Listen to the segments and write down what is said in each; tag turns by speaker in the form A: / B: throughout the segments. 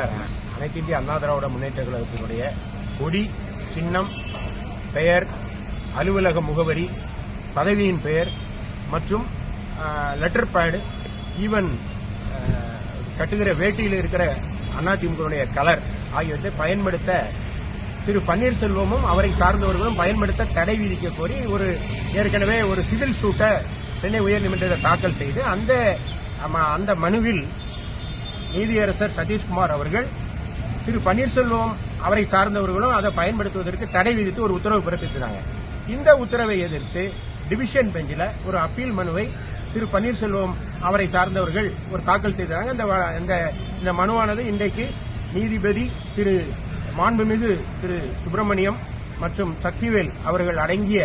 A: Doctor அனைத்து இந்திய அண்ணா திராவிட முன்னேற்ற கழகத்தினுடைய கொடி சின்னம் பெயர் அலுவலக முகவரி பதவியின் பெயர் மற்றும் லெட்டர் பேடு ஈவன் கட்டுகிற வேட்டியில் இருக்கிற அதிமுகவுடைய கலர் ஆகியவற்றை பயன்படுத்த திரு பன்னீர்செல்வமும் அவரை சார்ந்தவர்களும் பயன்படுத்த தடை விதிக்க கோரி ஒரு ஏற்கனவே ஒரு சிவில் சூட்டை சென்னை உயர்நீதிமன்றத்தை தாக்கல் செய்து அந்த அந்த மனுவில் நீதியரசர் சதீஷ்குமார் அவர்கள் திரு பன்னீர்செல்வம் அவரை சார்ந்தவர்களும் அதை பயன்படுத்துவதற்கு தடை விதித்து ஒரு உத்தரவு பிறப்பித்தாங்க இந்த உத்தரவை எதிர்த்து டிவிஷன் பெஞ்சில் ஒரு அப்பீல் மனுவை திரு பன்னீர்செல்வம் அவரை சார்ந்தவர்கள் ஒரு தாக்கல் செய்தாங்க. இந்த வ- இந்த இந்த மனுவானது இன்றைக்கு நீதிபதி திரு மாண்புமிகு திரு சுப்பிரமணியம் மற்றும் சக்திவேல் அவர்கள் அடங்கிய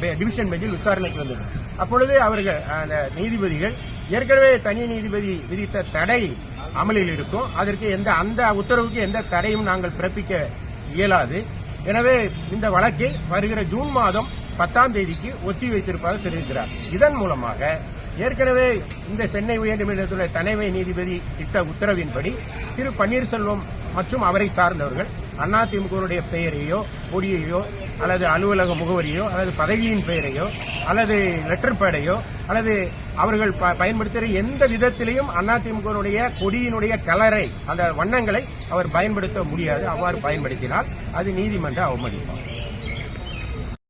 A: பெ- டிவிஷன் பெஞ்சில் விசாரணைக்கு வந்தது. அப்பொழுது அவர்கள் அந்த நீதிபதிகள் ஏற்கனவே தனி நீதிபதி விதித்த தடை அமலில் இருக்கும். அதற்கு எந்த அந்த உத்தரவுக்கு எந்த தடையும் நாங்கள் பிறப்பிக்க இயலாது. எனவே இந்த வழக்கை வருகிற ஜூன் மாதம் பத்தாம் தேதிக்கு ஒத்தி வைத்திருப்பதாக தெரிவிக்கிறார். இதன் மூலமாக ஏற்கனவே இந்த சென்னை உயர்நீதிமன்றத்துடைய தலைமை நீதிபதி இட்ட உத்தரவின்படி திரு பன்னீர்செல்வம் மற்றும் அவரை சார்ந்தவர்கள் அதிமுகவுடைய பெயரையோ கொடியையோ அல்லது அலுவலக முகவரியோ அல்லது பதவியின் பெயரையோ அல்லது லெட்டர் பேடையோ அல்லது அவர்கள் ப- பயன்படுத்துகிற எந்த விதத்திலையும் அதிமுகவுடைய கொடியினுடைய கலரை அந்த வண்ணங்களை அவர் பயன்படுத்த முடியாது. அவ்வாறு பயன்படுத்தினால் அது நீதிமன்ற அவமதிப்பாகும்